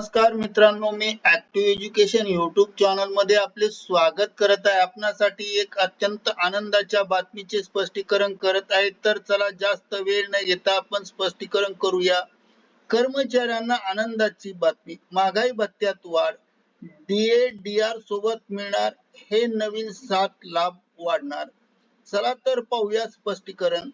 नमस्कार मित्रांनो मी ऍक्टिव्ह एज्युकेशन युट्यूब चॅनलमध्ये आपले स्वागत करत आहे. आपणासाठी एक अत्यंत आनंदाच्या बातमीचे स्पष्टीकरण करत आहे. तर चला जास्त वेळ न घेता आपण स्पष्टीकरण करूया. कर्मचाऱ्यांना आनंदाची बातमी. महागाई भत्त्यात वाढ. डीए डीआर सोबत मिळणार हे नवीन सात लाभ वाढणार. चला तर पाहूया स्पष्टीकरण.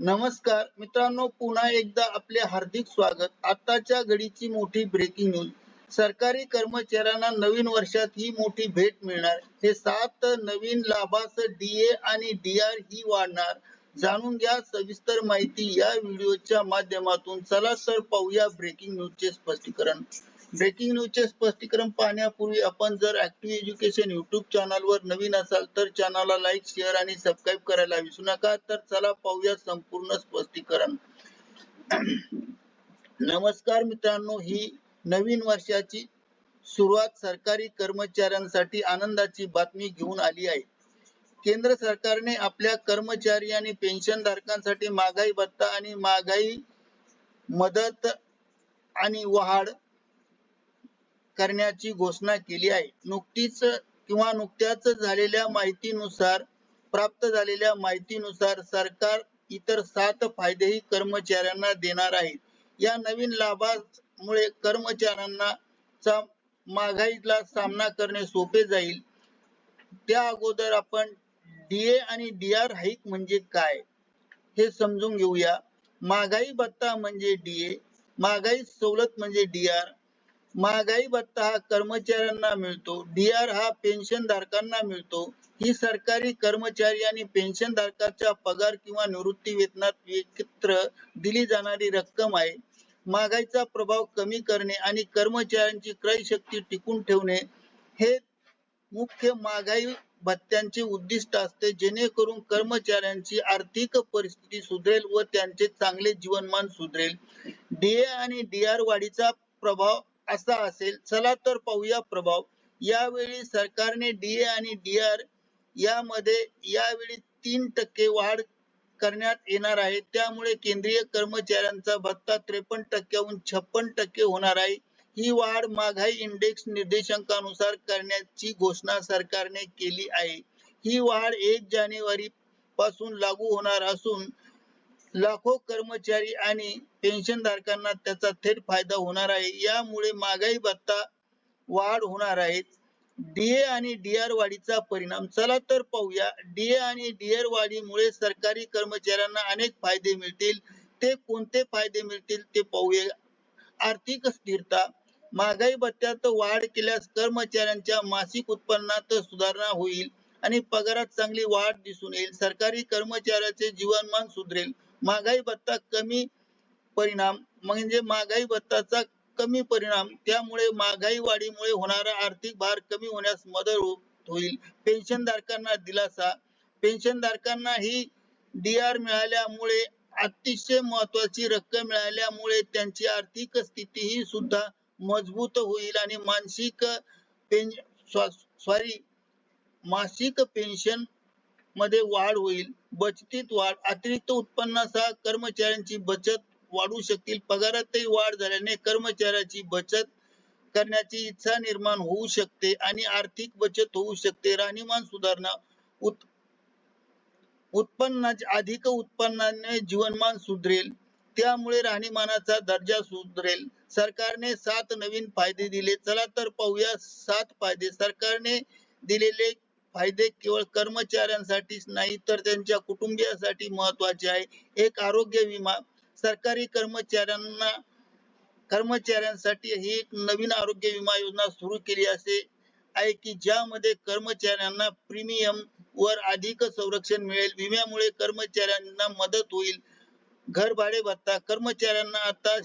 नमस्कार मित्रांनो पुन्हा एकदा आपले हार्दिक स्वागत. आताच्या घडीची मोठी ब्रेकिंग न्यूज सरकारी कर्मचाऱ्यांना नवीन वर्षात ही मोठी भेट मिळणार. हे सात नवीन लाभास डीए आणि डीआर ही वाढणार. जाणून घ्या सविस्तर माहिती या व्हिडिओच्या माध्यमातून. चला सर पाहूया ब्रेकिंग न्यूजचे स्पष्टीकरण. ब्रेकिंग न्यूजचे स्पष्टीकरण पाहण्यापूर्वी आपण जर ऍक्टिव्ह एज्युकेशन युट्यूब चॅनलवर नवीन असाल तर चॅनलला लाईक शेअर आणि सबस्क्राईब करायला विसरू नका. तर चला पाहूया संपूर्ण स्पष्टीकरण. नमस्कार मित्रांनो ही नवीन वर्षाची सुरुवात सरकारी कर्मचाऱ्यांसाठी आनंदाची बातमी घेऊन आली आहे. केंद्र सरकारने आपल्या कर्मचारी आणि पेन्शन धारकांसाठी महागाई भत्ता आणि महागाई मदत आणि वाढ करण्याची घोषणा केली आहे. नुकतीच किंवा नुकत्याच झालेल्या माहितीनुसार प्राप्त झालेल्या माहितीनुसार सरकार इतर सात फायदेही कर्मचाऱ्यांना देणार आहे. या नवीन लाभामुळे कर्मचाऱ्यांना चा महागाईला सामना करणे सोपे जाईल. त्या अगोदर आपण डीए आणि डीआर हाईक म्हणजे काय हे समजून घेऊया. महागाई भत्ता म्हणजे डीए महागाई सवलत म्हणजे डीआर महागाई भत्ता हा कर्मचाऱ्यांना मिळतो. डीआर हा पेन्शन धारकांना मिळतो. ही सरकारी कर्मचारी आणि पेन्शन धारकाच्या पगार किंवा निवृत्ती वेतनात एकत्र दिली जाणारी रक्कम आहे. महागाईचा प्रभाव कमी करणे आणि कर्मचाऱ्यांची क्रयशक्ती टिकून ठेवणे हे मुख्य महागाई भत्त्यांचे उद्दिष्ट असते. जेणेकरून कर्मचाऱ्यांची आर्थिक परिस्थिती सुधरेल व त्यांचे चांगले जीवनमान सुधरेल. डीए आणि डीआर वाढीचा प्रभाव असा असेल चला तर पाहूया प्रभाव. यावेळी सरकारने डीए आणि डीआर यामध्ये यावेळी तीन टक्के वाढ करण्यात येणार आहे. त्यामुळे केंद्रीय कर्मचाऱ्यांचा भत्ता त्रेपन्न टक्क्याहून छप्पन टक्के होणार आहे. ही वाढ महागाई इंडेक्स निर्देशांकानुसार करण्याची घोषणा सरकारने केली आहे. ही वाढ एक जानेवारी पासून लागू होणार असून लाखो कर्मचारी आणि पेन्शनधारकांना त्याचा थेट फायदा होणार आहे. यामुळे महागाई भत्ता वाढ होणार आहे. डीए आणि डीआर वाढीचा परिणाम. चला तर पाहूया. डीए आणि डीआर वाढीमुळे सरकारी कर्मचाऱ्यांना अनेक फायदे मिळतील. ते कोणते फायदे मिळतील ते पाहूया. आर्थिक स्थिरता. महागाई भत्त्यात वाढ केल्यास कर्मचाऱ्यांच्या मासिक उत्पन्नात सुधारणा होईल आणि पगारात चांगली वाढ दिसून येईल. सरकारी कर्मचाऱ्याचे जीवनमान सुधरेल. महागाई भत्ता कमी परिणाम म्हणजे महागाई भत्ताचा कमी परिणाम त्यामुळे महागाई वाढीमुळे होणारा आर्थिक भार कमी होण्यास मदत होईल. पेन्शन धारकांना दिलासा पेन्शन धारकांना ही डीआर मिळाल्यामुळे अतिशय महत्वाची रक्कम मिळाल्यामुळे त्यांची आर्थिक स्थिती ही सुद्धा मजबूत होईल आणि मानसिक पेन सॉरी मासिक पेन्शन मध्ये वाढ होईल. बचतीत वाढ अतिरिक्त उत्पन्नासह कर्मचाऱ्यांची बचत वाढू शकतील. पगारातही वाढ झाल्याने कर्मचाऱ्याची बचत करण्याची इच्छा निर्माण होऊ शकते आणि आर्थिक बचत होऊ शकते. राहणीमान सुधारणा उत उत्पन्नाच्या अधिक उत्पन्नाने जीवनमान सुधरेल. त्यामुळे राहणीमानाचा दर्जा सुधरेल. सरकारने सात नवीन फायदे दिले. चला तर पाहूया सात फायदे. सरकारने दिलेले फायदे केवळ कर्मचाऱ्यांसाठीच नाही तर त्यांच्या कुटुंबियांसाठी महत्त्वाचे आहे. एक आरोग्य विमा सरकारी कर्मचाऱ्यांना कर्मचाऱ्यांसाठी ही एक नवीन आरोग्य विमा योजना सुरू केली असे आहे की ज्यामध्ये कर्मचाऱ्यांना प्रीमियम वर अधिक संरक्षण मिळेल. विम्यामुळे कर्मचाऱ्यांना मदत होईल. घर भाडे भत्ता कर्मचाऱ्यांना आता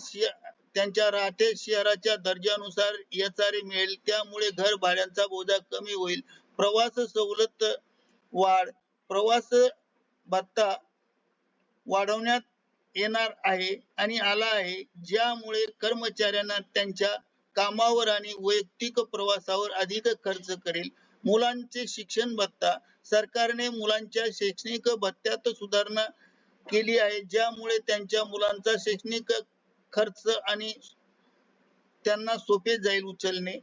त्यांच्या राहते शहराच्या दर्जानुसार एचआरए मिळेल. त्यामुळे घर भाड्यांचा बोजा कमी होईल. प्रवास सवलत वाढ प्रवास भत्ता वाढवण्यात येणार आहे आणि आला आहे. ज्यामुळे कर्मचाऱ्यांना त्यांच्या कामावर आणि वैयक्तिक प्रवासावर अधिक खर्च करेल. मुलांचे शिक्षण भत्ता सरकारने मुलांच्या शैक्षणिक भत्त्यात सुधारणा केली आहे. ज्यामुळे त्यांच्या मुलांचा शैक्षणिक खर्च आणि त्यांना सोपे जाईल उचलणे.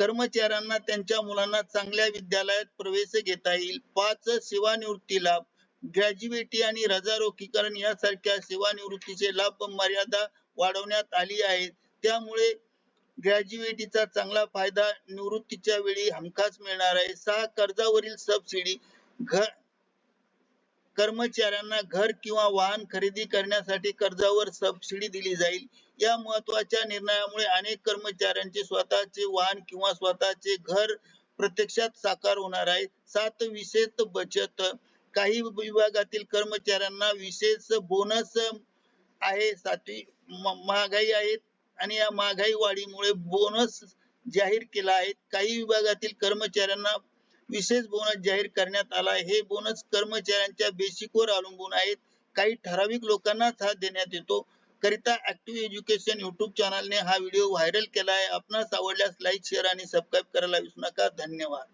कर्मचाऱ्यांना त्यांच्या मुलांना चांगल्या विद्यालयात प्रवेश घेता येईल. पाच सेवानिवृत्ती लाभ ग्रॅज्युएटी आणि रजारोखीकरण यासारख्या सेवानिवृत्तीचे लाभ मर्यादा वाढवण्यात आली आहे त्यामुळे ग्रॅज्युएटीचा चांगला फायदा निवृत्तीच्या वेळी हमखास मिळणार आहे. सहा कर्जावरील सबसिडी घर कर्मचाऱ्यांना घर किंवा वाहन खरेदी करण्यासाठी कर्जावर सबसिडी दिली जाईल. या महत्त्वाच्या निर्णयामुळे अनेक कर्मचाऱ्यांचे स्वतःचे वाहन किंवा स्वतःचे घर प्रत्यक्षात साकार होणार आहे. सात विशेष बचत. काही विभागातील कर्मचाऱ्यांना विशेष बोनस आहे. सातवी महागाई आहे आणि या महागाई वाढीमुळे बोनस जाहीर केला आहे. काही विभागातील कर्मचाऱ्यांना विशेष बोनस जाहीर करण्यात आला हे बोनस कर्मचाऱ्यांच्या बेसिकवर अवलंबून आहेत. काही ठराविक लोकांनाच हा देण्यात येतो. करिता ऍक्टिव्ह एज्युकेशन युट्यूब चॅनलने हा व्हिडिओ व्हायरल केला आहे. आपणास आवडल्यास लाईक शेअर आणि सबस्क्राईब करायला विसरू नका. धन्यवाद.